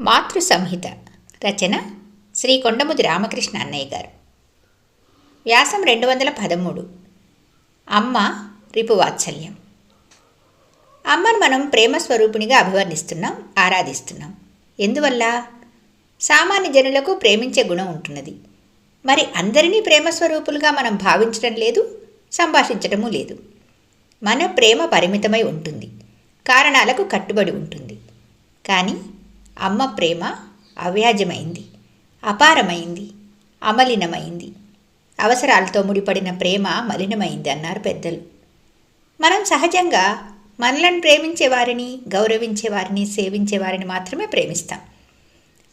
మాతృ సంహిత రచన శ్రీ కొండముది రామకృష్ణ అన్నయ్య గారు. వ్యాసం రెండు వందల పదమూడు. అమ్మ రిపువాత్సల్యం అమ్మను మనం ప్రేమ స్వరూపిణిగా అభివర్ణిస్తున్నాం ఆరాధిస్తున్నాం. ఎందువల్ల? సామాన్య జనులకు ప్రేమించే గుణం ఉంటున్నది. మరి అందరినీ ప్రేమ స్వరూపులుగా మనం భావించడం లేదు సంభాషించడము లేదు. మన ప్రేమ పరిమితమై ఉంటుంది కారణాలకు కట్టుబడి ఉంటుంది. కానీ అమ్మ ప్రేమ అవ్యాజమైంది అపారమైంది అమలినమైంది. అవసరాలతో ముడిపడిన ప్రేమ మలినమైంది అన్నారు పెద్దలు. మనం సహజంగా మనలను ప్రేమించే వారిని గౌరవించే వారిని సేవించే వారిని మాత్రమే ప్రేమిస్తాం.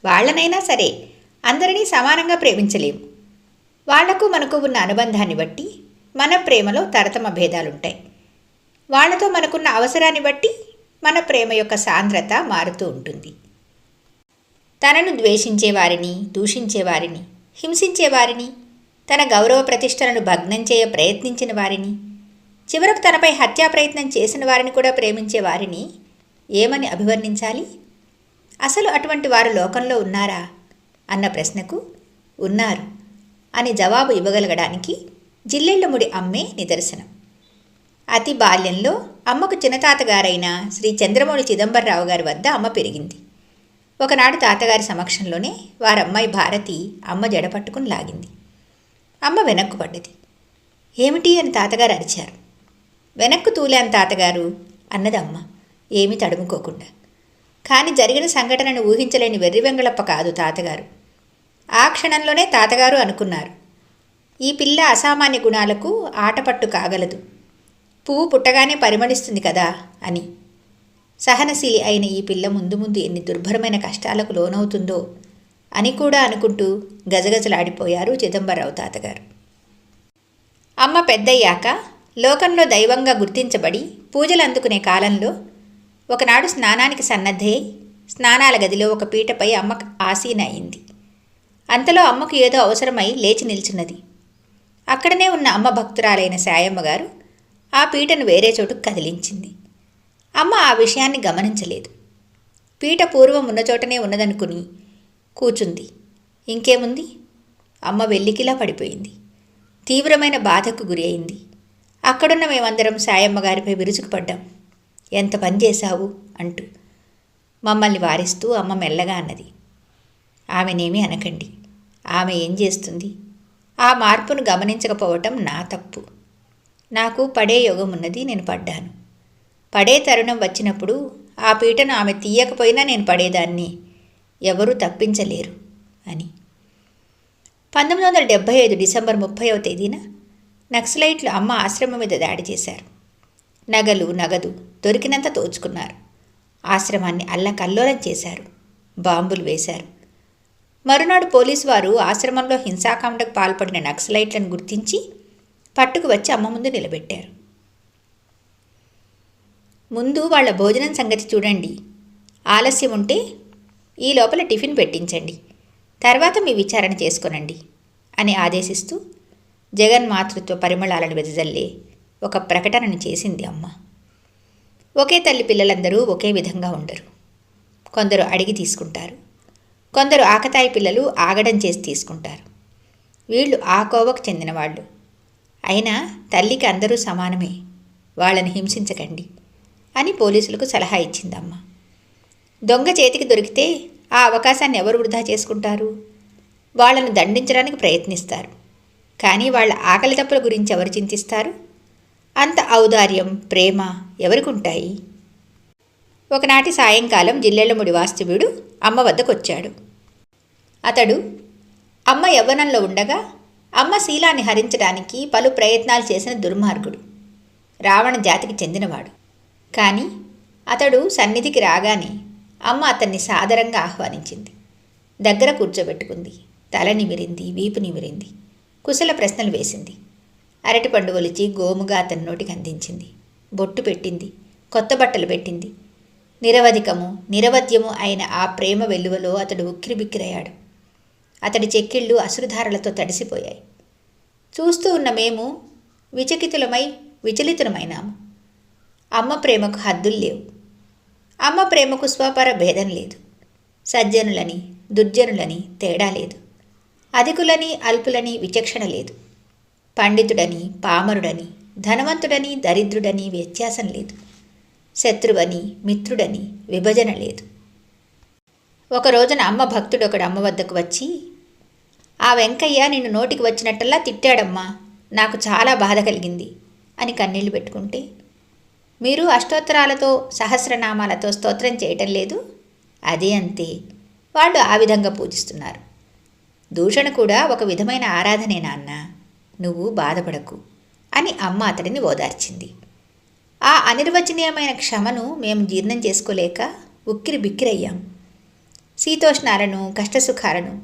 వాళ్ళనైనా సరే అందరినీ సమానంగా ప్రేమించలేము వాళ్ళకు మనకు ఉన్న అనుబంధాన్ని బట్టి మన ప్రేమలో తరతమ భేదాలుంటాయి. వాళ్ళతో మనకున్న అవసరాన్ని బట్టి మన ప్రేమ యొక్క సాంద్రత మారుతూ ఉంటుంది. తనను ద్వేషించే వారిని హింసించేవారిని తన గౌరవ ప్రతిష్టలను భగ్నం చేయ ప్రయత్నించిన వారిని చివరకు తనపై హత్యా ప్రయత్నం చేసిన వారిని కూడా ప్రేమించే వారిని ఏమని అభివర్ణించాలి? అసలు అటువంటి వారు లోకంలో ఉన్నారా? అన్న ప్రశ్నకు ఉన్నారు అని జవాబు ఇవ్వగలగడానికి జిల్లెళ్ళముడి అమ్మే నిదర్శనం. అతి బాల్యంలో అమ్మకు చిన్నతాతగారైన శ్రీ చంద్రమౌళి చిదంబరరావు గారి వద్ద అమ్మ పెరిగింది. ఒకనాడు తాతగారి సమక్షంలోనే వారమ్మాయి భారతి అమ్మ జడ పట్టుకుని లాగింది. అమ్మ వెనక్కు పడ్డది. ఏమిటి అని తాతగారు అరిచారు. వెనక్కు తూలాను తాతగారు అన్నది అమ్మ. ఏమీ తడుముకోకుండా. కానీ జరిగిన సంఘటనను ఊహించలేని వెర్రి వెంగళప్ప కాదు తాతగారు. ఆ క్షణంలోనే తాతగారు అనుకున్నారు. ఈ పిల్ల అసామాన్య గుణాలకు ఆటపట్టు కాగలదు. పువ్వు పుట్టగానే పరిమళిస్తుంది కదా అని. సహనశీలి అయిన ఈ పిల్ల ముందు ముందు ఎన్ని దుర్భరమైన కష్టాలకు లోనవుతుందో అని కూడా అనుకుంటూ గజగజలాడిపోయారు చిదంబరరావు తాతగారు. అమ్మ పెద్దయ్యాక లోకంలో దైవంగా గుర్తించబడి పూజలు అందుకునే కాలంలో ఒకనాడు స్నానానికి సన్నద్ధే స్నానాల గదిలో ఒక పీటపై అమ్మ ఆసీన అయింది. అంతలో అమ్మకు ఏదో అవసరమై లేచి నిల్చున్నది. అక్కడనే ఉన్న అమ్మ భక్తురాలైన సాయమ్మ గారు ఆ పీటను వేరే చోటుకు కదిలించింది. అమ్మ ఆ విషయాన్ని గమనించలేదు. పీట పూర్వం ఉన్న చోటనే ఉన్నదనుకుని కూచుంది. ఇంకేముంది? అమ్మ వెల్లికిలా పడిపోయింది. తీవ్రమైన బాధకు గురి అయింది. అక్కడున్న మేమందరం సాయమ్మ గారిపై విరుచుకుపడ్డాం ఎంత పని చేశావు? అంటూ. మమ్మల్ని వారిస్తూ అమ్మ మెల్లగా అన్నది. ఆమెనేమీ అనకండి. ఆమె ఏం చేస్తుంది? ఆ మార్పును గమనించకపోవటం నా తప్పు. నాకు పడే యోగం ఉన్నది నేను పడ్డాను. పడే తరుణం వచ్చినప్పుడు ఆ పీటను ఆమె తీయకపోయినా నేను పడేదాన్ని. ఎవరూ తప్పించలేరు అని. పంతొమ్మిది వందల డెబ్భై ఐదు డిసెంబర్ ముప్పైవ తేదీన నక్సలైట్లు అమ్మ ఆశ్రమం మీద దాడి చేశారు. నగలు నగదు దొరికినంత తోచుకున్నారు ఆశ్రమాన్ని అల్లకల్లోలం చేశారు. బాంబులు వేశారు. మరునాడు పోలీసు వారు ఆశ్రమంలో హింసాకాండకు పాల్పడిన నక్సలైట్లను గుర్తించి పట్టుకు వచ్చి అమ్మ ముందు నిలబెట్టారు. ముందు వాళ్ళ భోజనం సంగతి చూడండి. ఆలస్యం ఉంటే ఈ లోపల టిఫిన్ పెట్టించండి. తర్వాత మీ విచారణ చేసుకోనండి అని ఆదేశిస్తూ జగన్ మాతృత్వ పరిమళాలను వెదజల్లే ఒక ప్రకటనను చేసింది అమ్మ. ఒకే తల్లి పిల్లలందరూ ఒకే విధంగా ఉండరు. కొందరు అడిగి తీసుకుంటారు. కొందరు ఆకతాయి పిల్లలు ఆగడం చేసి తీసుకుంటారు. వీళ్ళు ఆ కోవకు చెందినవాళ్ళు. అయినా తల్లికి అందరూ సమానమే. వాళ్ళని హింసించకండి. అని పోలీసులకు సలహా ఇచ్చిందమ్మ. దొంగ చేతికి దొరికితే ఆ అవకాశాన్ని ఎవరు వృధా చేసుకుంటారు? వాళ్ళను దండించడానికి ప్రయత్నిస్తారు. కానీ వాళ్ళ ఆకలి తప్పుల గురించి ఎవరు చింతిస్తారు? అంత ఔదార్యం ప్రేమ ఎవరికుంటాయి? ఒకనాటి సాయంకాలం జిల్లెళ్ళముడి వాస్తవ్యుడు అమ్మ వద్దకొచ్చాడు. అతడు అమ్మ యవ్వనంలో ఉండగా అమ్మ శీలాన్ని హరించడానికి పలు ప్రయత్నాలు చేసిన దుర్మార్గుడు. రావణ జాతికి చెందినవాడు. కానీ అతడు సన్నిధికి రాగానే అమ్మ అతన్ని సాదరంగా ఆహ్వానించింది. దగ్గర కూర్చోబెట్టుకుంది. తల నిమిరింది వీపు నిమిరింది కుశల ప్రశ్నలు వేసింది. అరటిపండు ఒలిచి గోముగా అతని నోటికి అందించింది. బొట్టు పెట్టింది కొత్త బట్టలు పెట్టింది. నిరవధికము నిరవధ్యము అయిన ఆ ప్రేమ వెలువలో అతడు ఉక్కిరిబిక్కిరయ్యాడు. అతడి చెక్కిళ్ళు అసురుధారలతో తడిసిపోయాయి. చూస్తూ ఉన్న మేము విచకితులమై విచలితులమైనాము. అమ్మ ప్రేమకు హద్దులు లేవు. అమ్మ ప్రేమకు స్వపర భేదం లేదు. సజ్జనులని దుర్జనులని తేడా లేదు. అధికులని అల్పులని విచక్షణ లేదు. పండితుడని పామరుడని ధనవంతుడని దరిద్రుడని వ్యత్యాసం లేదు. శత్రువని మిత్రుడని విభజన లేదు. ఒక రోజున అమ్మ భక్తుడు ఒకడు అమ్మ వద్దకు వచ్చి ఆ వెంకయ్య నిన్ను నోటికి వచ్చినట్టల్లా తిట్టాడమ్మా. నాకు చాలా బాధ కలిగింది అని కన్నీళ్ళు పెట్టుకుంటే మీరు అష్టోత్తరాలతో సహస్రనామాలతో స్తోత్రం చేయటం లేదు? అదే అంతే. వాళ్ళు ఆ విధంగా పూజిస్తున్నారు. దూషణ కూడా ఒక విధమైన ఆరాధనే నాన్న. నువ్వు బాధపడకు అని అమ్మ అతడిని ఓదార్చింది. ఆ అనిర్వచనీయమైన క్షమను మేము జీర్ణం చేసుకోలేక ఉక్కిరి బిక్కిరయ్యాం శీతోష్ణాలను కష్టసుఖాలను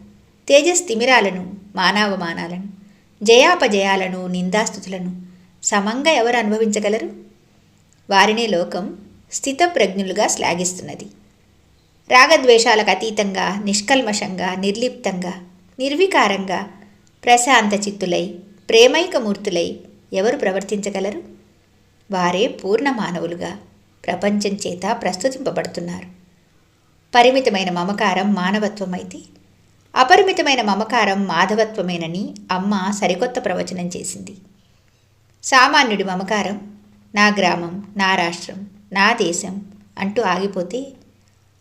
తేజస్థిమిరాలను మానావమానాలను జయాపజయాలను నిందాస్తుతులను సమంగా ఎవరు అనుభవించగలరు? వారినే లోకం స్థితప్రజ్ఞులుగా శ్లాఘిస్తున్నది. రాగద్వేషాలకు అతీతంగా నిష్కల్మషంగా నిర్లిప్తంగా నిర్వికారంగా ప్రశాంత చిత్తులై ప్రేమైకమూర్తులై ఎవరు ప్రవర్తించగలరు? వారే పూర్ణ మానవులుగా ప్రపంచం చేత ప్రస్తుతింపబడుతున్నారు. పరిమితమైన మమకారం మానవత్వమైతే అపరిమితమైన మమకారం మాధవత్వమేనని అమ్మ సరికొత్త ప్రవచనం చేసింది. సామాన్యుడి మమకారం నా గ్రామం నా రాష్ట్రం నా దేశం అంటూ ఆగిపోతే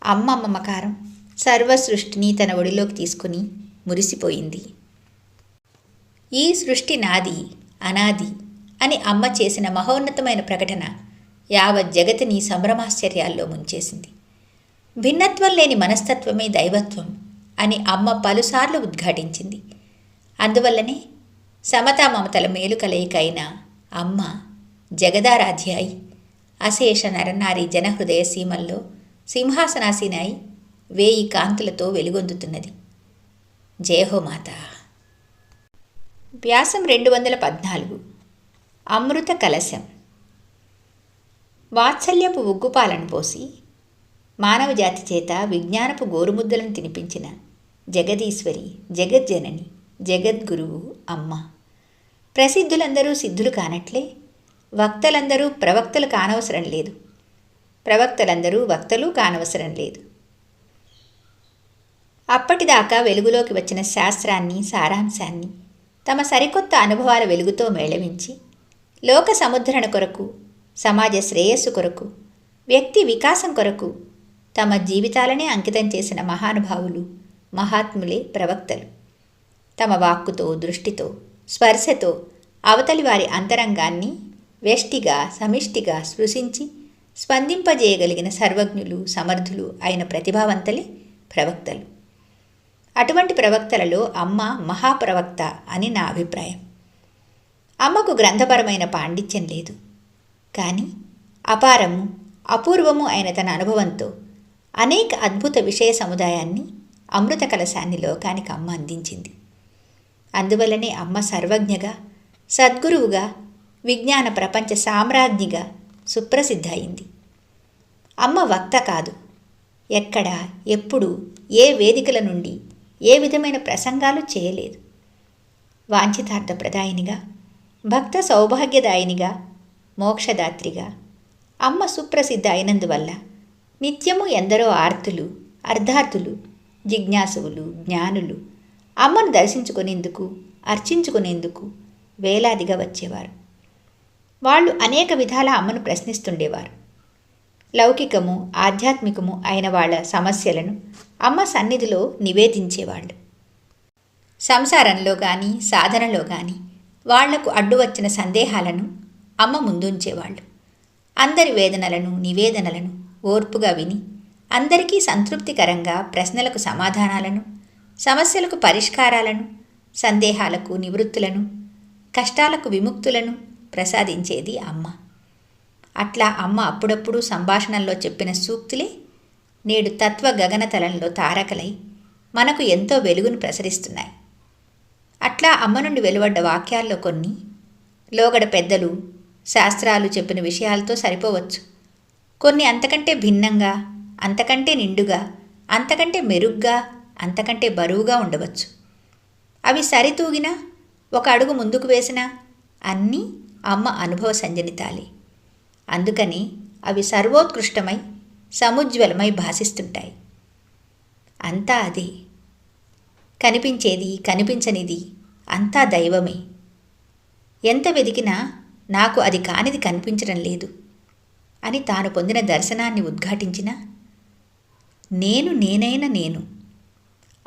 అమ్మ మమకారం సర్వసృష్టిని తన ఒడిలోకి తీసుకుని మురిసిపోయింది. ఈ సృష్టి నాది అనాది అని అమ్మ చేసిన మహోన్నతమైన ప్రకటన యావత్ జగతిని సంభ్రమాశ్చర్యాల్లో ముంచేసింది. భిన్నత్వం లేని మనస్తత్వమే దైవత్వం అని అమ్మ పలుసార్లు ఉద్ఘాటించింది. అందువల్లనే సమతా మమతల మేలు కలయిక అయిన అమ్మ జగదారాధ్యాయి. అశేష నరనారి జనహృదయ సీమల్లో సింహాసనాసీనాయి వేయి కాంతులతో వెలుగొందుతున్నది. జయహోమాత వ్యాసం రెండు వందల పద్నాలుగు. అమృత కలశం. వాత్సల్యపు ఉగ్గుపాలను పోసి మానవజాతి చేత విజ్ఞానపు గోరుముద్దలను తినిపించిన జగదీశ్వరి జగజ్జనని జగద్గురువు అమ్మ. ప్రసిద్ధులందరూ సిద్ధులు కానట్లే వక్తలందరూ ప్రవక్తలు కానవసరం లేదు. ప్రవక్తలందరూ వక్తలు కానవసరం లేదు. అప్పటిదాకా వెలుగులోకి వచ్చిన శాస్త్రాన్ని సారాంశాన్ని తమ సరికొత్త అనుభవాల వెలుగుతో మేళవించి లోక సముద్రణ కొరకు సమాజ శ్రేయస్సు కొరకు వ్యక్తి వికాసం కొరకు తమ జీవితాలనే అంకితం చేసిన మహానుభావులు మహాత్ములే ప్రవక్తలు. తమ వాక్కుతో దృష్టితో స్పర్శతో అవతలి వారి అంతరంగాన్ని వ్యష్టిగా సమిష్టిగా స్పృశించి స్పందింపజేయగలిగిన సర్వజ్ఞులు సమర్థులు అయిన ప్రతిభావంతలే ప్రవక్తలు. అటువంటి ప్రవక్తలలో అమ్మ మహాప్రవక్త అని నా అభిప్రాయం. అమ్మకు గ్రంథపరమైన పాండిత్యం లేదు. కానీ అపారము అపూర్వము అయిన తన అనుభవంతో అనేక అద్భుత విషయ సముదాయాన్ని అమృత కలశాన్ని లోకానికి అమ్మ అందించింది. అందువల్లనే అమ్మ సర్వజ్ఞగా సద్గురువుగా విజ్ఞాన ప్రపంచ సామ్రాజ్ఞిగా సుప్రసిద్ధ అయింది అమ్మ వక్త కాదు. ఎక్కడ ఎప్పుడు ఏ వేదికల నుండి ఏ విధమైన ప్రసంగాలు చేయలేదు. వాంఛితార్థ ప్రదాయినిగా భక్త సౌభాగ్యదాయినిగా మోక్షదాత్రిగా అమ్మ సుప్రసిద్ధ అయినందువల్ల నిత్యము ఎందరో ఆర్తులు అర్ధార్థులు జిజ్ఞాసువులు జ్ఞానులు అమ్మను దర్శించుకునేందుకు అర్చించుకునేందుకు వేలాదిగా వచ్చేవారు. వాళ్ళు అనేక విధాల అమ్మను ప్రశ్నిస్తుండేవారు. లౌకికము ఆధ్యాత్మికము అయిన వాళ్ళ సమస్యలను అమ్మ సన్నిధిలో నివేదించేవాళ్ళు. సంసారంలో కానీ సాధనలో కానీ వాళ్ళకు అడ్డు వచ్చిన సందేహాలను అమ్మ ముందుంచేవాళ్ళు. అందరి వేదనలను నివేదనలను ఓర్పుగా విని అందరికీ సంతృప్తికరంగా ప్రశ్నలకు సమాధానాలను సమస్యలకు పరిష్కారాలను సందేహాలకు నివృత్తులను కష్టాలకు విముక్తులను ప్రసాదించేది అమ్మ. అట్లా అమ్మ అప్పుడప్పుడు సంభాషణల్లో చెప్పిన సూక్తులే నేడు తత్వ గగనతలంలో తారకలై మనకు ఎంతో వెలుగును ప్రసరిస్తున్నాయి. అట్లా అమ్మ నుండి వెలువడ్డ వాక్యాల్లో కొన్ని లోగడ పెద్దలు శాస్త్రాలు చెప్పిన విషయాలతో సరిపోవచ్చు. కొన్ని అంతకంటే భిన్నంగా అంతకంటే నిండుగా అంతకంటే మెరుగ్గా అంతకంటే బరువుగా ఉండవచ్చు. అవి సరితూగినా ఒక అడుగు ముందుకు వేసినా అన్నీ అమ్మ అనుభవ సంజనితాలి. అందుకని అవి సర్వోత్కృష్టమై సముజ్వలమై భాసిస్తుంటాయి. అంతా అదే. కనిపించేది కనిపించనిది అంతా దైవమే. ఎంత వెదికినా నాకు అది కానిది కనిపించడం లేదు అని తాను పొందిన దర్శనాన్ని ఉద్ఘాటించిన నేను నేనైన నేను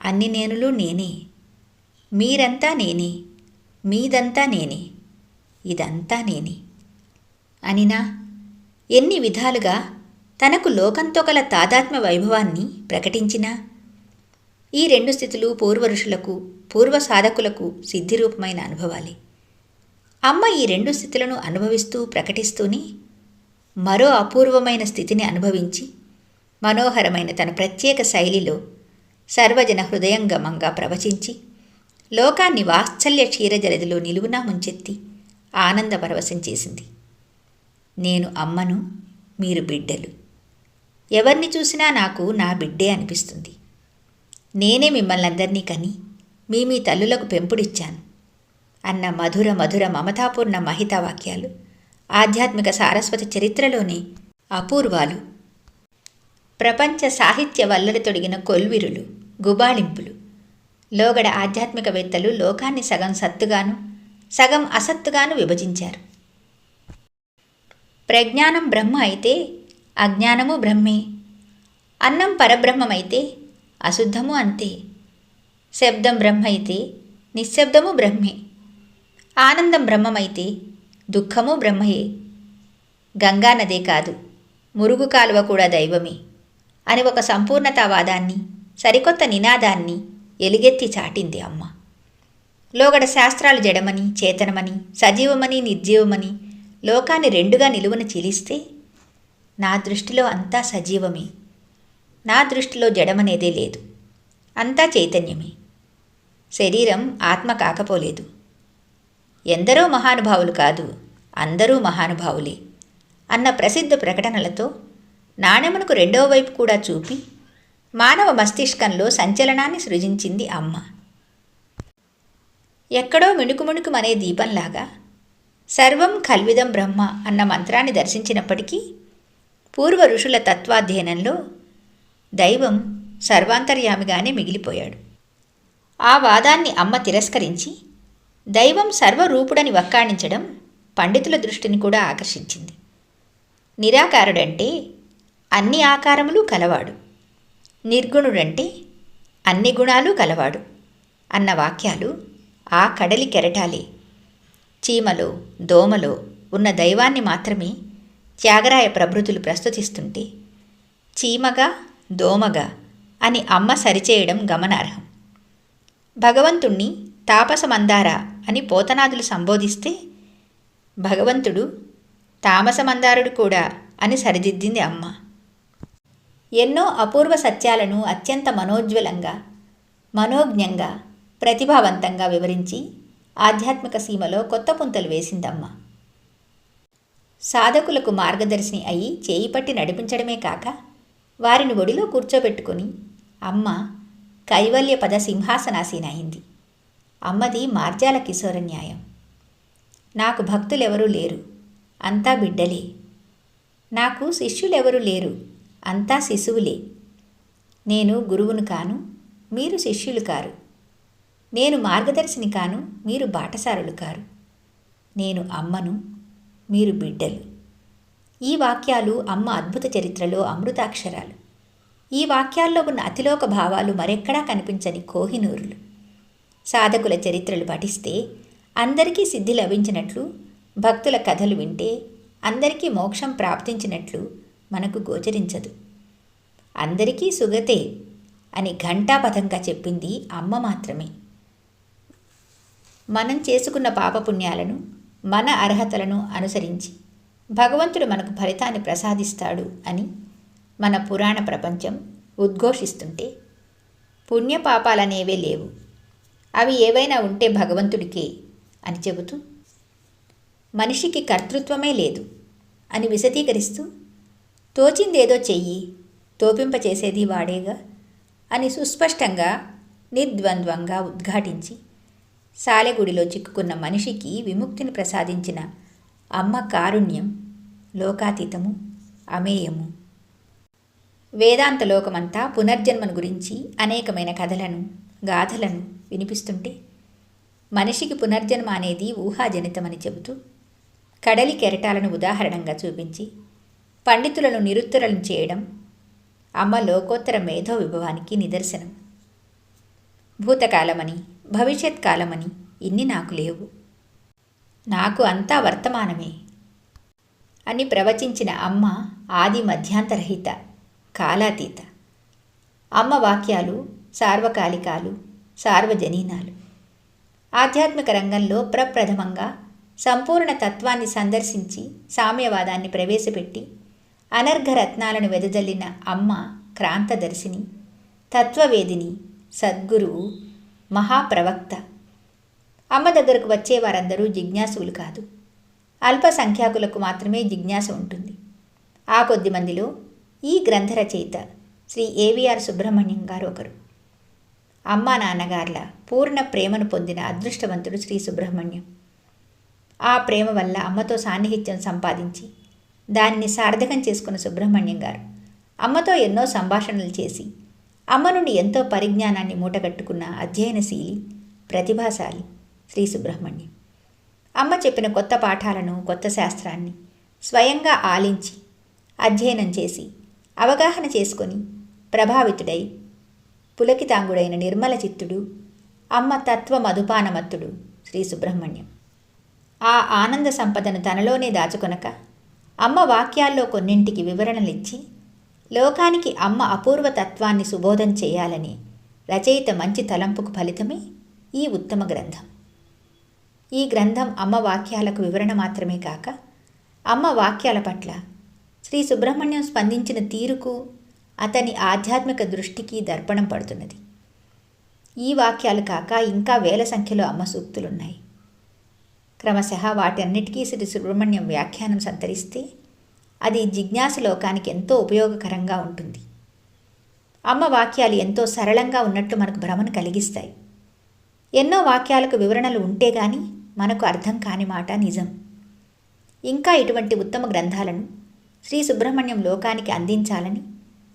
అన్ని నేనులు నేనే మీరంతా నేనే మీదంతా నేనే. ఇదంతా నేనే. అనినా ఎన్ని విధాలుగా తనకు లోకంతో గల తాదాత్మ్య వైభవాన్ని ప్రకటించినా ఈ రెండు స్థితులు పూర్వరుషులకు పూర్వ సాధకులకు సిద్ధిరూపమైన అనుభవాలే. అమ్మ ఈ రెండు స్థితులను అనుభవిస్తూ ప్రకటిస్తూనే మరో అపూర్వమైన స్థితిని అనుభవించి మనోహరమైన తన ప్రత్యేక శైలిలో సర్వజన హృదయంగమంగా ప్రవచించి లోకాన్ని వాత్సల్య క్షీరజలదిలో నిలువునా ముంచెత్తి ఆనందపరవశం చేసింది. నేను అమ్మను మీరు బిడ్డలు. ఎవరిని చూసినా నాకు నా బిడ్డే అనిపిస్తుంది. నేనే మిమ్మల్ని అందరినీ కని మీ మీ తల్లులకు పెంపుడిచ్చాను అన్న మధుర మధుర మమతాపూర్ణ మహిత వాక్యాలు ఆధ్యాత్మిక సారస్వత చరిత్రలోని అపూర్వాలు. ప్రపంచ సాహిత్య వల్లడి తొడిగిన కొల్విరులు గుబాళింపులు. లోగడ ఆధ్యాత్మికవేత్తలు లోకాన్ని సగం సత్తుగాను సగం అసత్తుగాను విభజించారు. ప్రజ్ఞానం బ్రహ్మ అయితే అజ్ఞానము బ్రహ్మే అన్నం పరబ్రహ్మమైతే అశుద్ధము అంతే శబ్దం బ్రహ్మ అయితే నిశ్శబ్దము బ్రహ్మే ఆనందం బ్రహ్మమైతే దుఃఖము బ్రహ్మయే. గంగానదే కాదు మురుగు కాలువ కూడా దైవమే అని ఒక సంపూర్ణతావాదాన్ని సరికొత్త నినాదాన్ని ఎలుగెత్తి చాటింది అమ్మ. లోగడ శాస్త్రాలు జడమని చేతనమని సజీవమని నిర్జీవమని లోకాన్ని రెండుగా నిలువన చీలిస్తే నా దృష్టిలో అంతా సజీవమే. నా దృష్టిలో జడమనేదే లేదు. అంతా చైతన్యమే. శరీరం ఆత్మ కాకపోలేదు. ఎందరో మహానుభావులు కాదు అందరూ మహానుభావులే అన్న ప్రసిద్ధ ప్రకటనలతో నాణెమునకు రెండవ వైపు కూడా చూపి మానవ మస్తిష్కంలో సంచలనాన్ని సృజించింది అమ్మ. ఎక్కడో మిణుకుమిణుకుమనే దీపంలాగా సర్వం కల్విదం బ్రహ్మ అన్న మంత్రాన్ని దర్శించినప్పటికీ పూర్వ ఋషుల తత్వాధ్యయనంలో దైవం సర్వాంతర్యామిగానే మిగిలిపోయాడు. ఆ వాదాన్ని అమ్మ తిరస్కరించి దైవం సర్వరూపుడని వక్కాణించడం పండితుల దృష్టిని కూడా ఆకర్షించింది. నిరాకారుడంటే అన్ని ఆకారములు కలవాడు. నిర్గుణుడంటే అన్ని గుణాలు కలవాడు అన్న వాక్యాలు ఆ కడలి కెరటాలి. చీమలో దోమలో ఉన్న దైవాన్ని మాత్రమే త్యాగరాయ ప్రభృతులు ప్రస్తుతిస్తుంటే చీమగా దోమగా అని అమ్మ సరిచేయడం గమనార్హం. భగవంతుణ్ణి తాపసమందార అని పోతనాదులు సంబోధిస్తే భగవంతుడు తామసమందారుడు కూడా అని సరిదిద్దింది అమ్మ. ఎన్నో అపూర్వ సత్యాలను అత్యంత మనోజ్వలంగా మనోజ్ఞంగా ప్రతిభావంతంగా వివరించి ఆధ్యాత్మిక సీమలో కొత్త పుంతలు వేసిందమ్మ. సాధకులకు మార్గదర్శిని అయి చేయి పట్టి నడిపించడమే కాక వారిని ఒడిలో కూర్చోబెట్టుకుని అమ్మ కైవల్య పద సింహాసనాసీనయింది అమ్మది మార్జాల కిశోర న్యాయం. నాకు భక్తులెవరూ లేరు అంతా బిడ్డలే. నాకు శిష్యులెవరూ లేరు అంతా శిశువులే. నేను గురువును కాను మీరు శిష్యులు కారు. నేను మార్గదర్శిని కాను మీరు బాటసారులు కారు. నేను అమ్మను మీరు బిడ్డలు. ఈ వాక్యాలు అమ్మ అద్భుత చరిత్రలో అమృతాక్షరాలు. ఈ వాక్యాల్లో ఉన్న అతిలోక భావాలు మరెక్కడా కనిపించని కోహినూరులు. సాధకుల చరిత్రలు పఠిస్తే అందరికీ సిద్ధి లభించినట్లు భక్తుల కథలు వింటే అందరికీ మోక్షం ప్రాప్తించినట్లు మనకు గోచరించదు. అందరికీ సుగతే అని ఘంటాపథంగా చెప్పింది అమ్మ మాత్రమే. మనం చేసుకున్న పాపపుణ్యాలను మన అర్హతలను అనుసరించి భగవంతుడు మనకు ఫలితాన్ని ప్రసాదిస్తాడు అని మన పురాణ ప్రపంచం ఉద్ఘోషిస్తుంటే పుణ్యపాపాలనేవే లేవు. అవి ఏవైనా ఉంటే భగవంతుడికే అని చెబుతూ మనిషికి కర్తృత్వమే లేదు అని విశదీకరిస్తూ తోచిందేదో చెయ్యి తోపింపచేసేది వాడేగా అని సుస్పష్టంగా నిర్ద్వంద్వంగా ఉద్ఘాటించి సాలెగుడిలో చిక్కుకున్న మనిషికి విముక్తిని ప్రసాదించిన అమ్మ కారుణ్యం లోకాతీతము అమేయము. వేదాంత లోకమంతా పునర్జన్మను గురించి అనేకమైన కథలను గాథలను వినిపిస్తుంటే మనిషికి పునర్జన్మ అనేది ఊహాజనితమని చెబుతూ కడలి కెరటాలను ఉదాహరణంగా చూపించి పండితులను నిరుత్తరలను చేయడం అమ్మ లోకోత్తర మేధో విభవానికి నిదర్శనం. భూతకాలమని భవిష్యత్ కాలమని ఇన్ని నాకు లేవు. నాకు అంతా వర్తమానమే. అని ప్రవచించిన అమ్మ ఆది మధ్యాంతరహిత కాలాతీత. అమ్మ వాక్యాలు సార్వకాలికాలు సార్వజనీనాలు. ఆధ్యాత్మిక రంగంలో ప్రప్రథమంగా సంపూర్ణ తత్వాన్ని సందర్శించి సామ్యవాదాన్ని ప్రవేశపెట్టి అనర్ఘరత్నాలను వెదజల్లిన అమ్మ క్రాంతదర్శిని తత్వవేదిని సద్గురువు మహాప్రవక్త. అమ్మ దగ్గరకు వచ్చే వారందరూ జిజ్ఞాసులు కాదు. అల్పసంఖ్యాకులకు మాత్రమే జిజ్ఞాస ఉంటుంది. ఆ కొద్ది మందిలో ఈ గ్రంథ రచయిత శ్రీ ఏవిఆర్ సుబ్రహ్మణ్యం గారు ఒకరు. అమ్మా నాన్నగార్ల పూర్ణ ప్రేమను పొందిన అదృష్టవంతుడు శ్రీ సుబ్రహ్మణ్యం. ఆ ప్రేమ వల్ల అమ్మతో సాన్నిహిత్యం సంపాదించి దానిని సార్థకం చేసుకున్న సుబ్రహ్మణ్యం గారు అమ్మతో ఎన్నో సంభాషణలు చేసి అమ్మ నుండి ఎంతో పరిజ్ఞానాన్ని మూటగట్టుకున్న అధ్యయనశీలి ప్రతిభాశాలి శ్రీ సుబ్రహ్మణ్యం. అమ్మ చెప్పిన కొత్త పాఠాలను కొత్త శాస్త్రాన్ని స్వయంగా ఆలించి అధ్యయనం చేసి అవగాహన చేసుకొని ప్రభావితుడై పులకితాంగుడైన నిర్మల చిత్తుడు అమ్మ తత్వ మధుపానమత్తుడు శ్రీ సుబ్రహ్మణ్యం. ఆ ఆనంద సంపదను తనలోనే దాచుకొనక అమ్మ వాక్యాల్లో కొన్నింటికి వివరణలిచ్చి లోకానికి అమ్మ అపూర్వ తత్వాన్ని సుబోధం చేయాలని రచయిత మంచి తలంపుకు ఫలితమే ఈ ఉత్తమ గ్రంథం. ఈ గ్రంథం అమ్మ వాక్యాలకు వివరణ మాత్రమే కాక అమ్మ వాక్యాల పట్ల శ్రీ సుబ్రహ్మణ్యం స్పందించిన తీరుకు అతని ఆధ్యాత్మిక దృష్టికి దర్పణం పడుతున్నది. ఈ వాక్యాలు కాక ఇంకా వేల సంఖ్యలో అమ్మ సూక్తులున్నాయి. క్రమశః వాటన్నిటికీ శ్రీ సుబ్రహ్మణ్యం వ్యాఖ్యానం సంతరిస్తే అది జిజ్ఞాస లోకానికి ఎంతో ఉపయోగకరంగా ఉంటుంది. అమ్మ వాక్యాలు ఎంతో సరళంగా ఉన్నట్టు మనకు భ్రమను కలిగిస్తాయి. ఎన్నో వాక్యాలకు వివరణలు ఉంటే గాని మనకు అర్థం కాని మాట నిజం. ఇంకా ఇటువంటి ఉత్తమ గ్రంథాలను శ్రీ సుబ్రహ్మణ్యం లోకానికి అందించాలని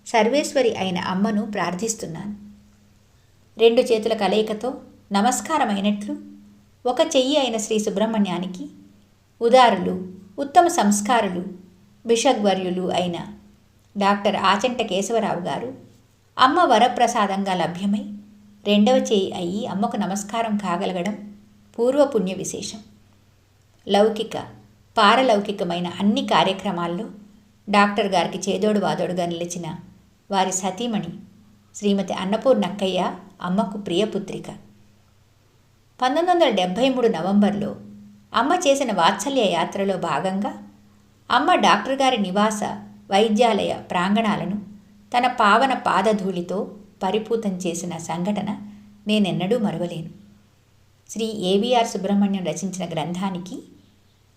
సర్వేశ్వరి అయిన అమ్మను ప్రార్థిస్తున్నాను. రెండు చేతుల కలయికతో నమస్కారమైనట్లు ఒక చెయ్యి అయిన శ్రీ సుబ్రహ్మణ్యానికి ఉదారులు ఉత్తమ సంస్కారులు బిషగ్వర్యులు అయిన డాక్టర్ ఆచంట కేశవరావు గారు అమ్మ వరప్రసాదంగా లభ్యమై రెండవ చేయి అయి అమ్మకు నమస్కారం కాగలగడం పూర్వపుణ్య విశేషం. లౌకిక పారలౌకికమైన అన్ని కార్యక్రమాల్లో డాక్టర్ గారికి చేదోడు వాదోడుగా నిలిచిన వారి సతీమణి శ్రీమతి అన్నపూర్ణక్కయ్య అమ్మకు ప్రియపుత్రిక. పంతొమ్మిది వందల డెబ్భై మూడు నవంబర్లో అమ్మ చేసిన వాత్సల్య యాత్రలో భాగంగా అమ్మ డాక్టర్ గారి నివాస వైద్యాలయ ప్రాంగణాలను తన పావన పాదధూళితో పరిపూతం చేసిన సంఘటన నేనెన్నడూ మరవలేను. శ్రీ ఏవిఆర్ సుబ్రహ్మణ్యం రచించిన గ్రంథానికి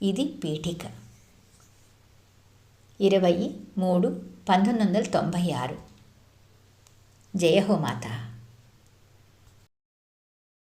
ఇది పీఠిక. ఇరవై మూడు పంతొమ్మిది వందల తొంభై ఆరు. జయహో మాత.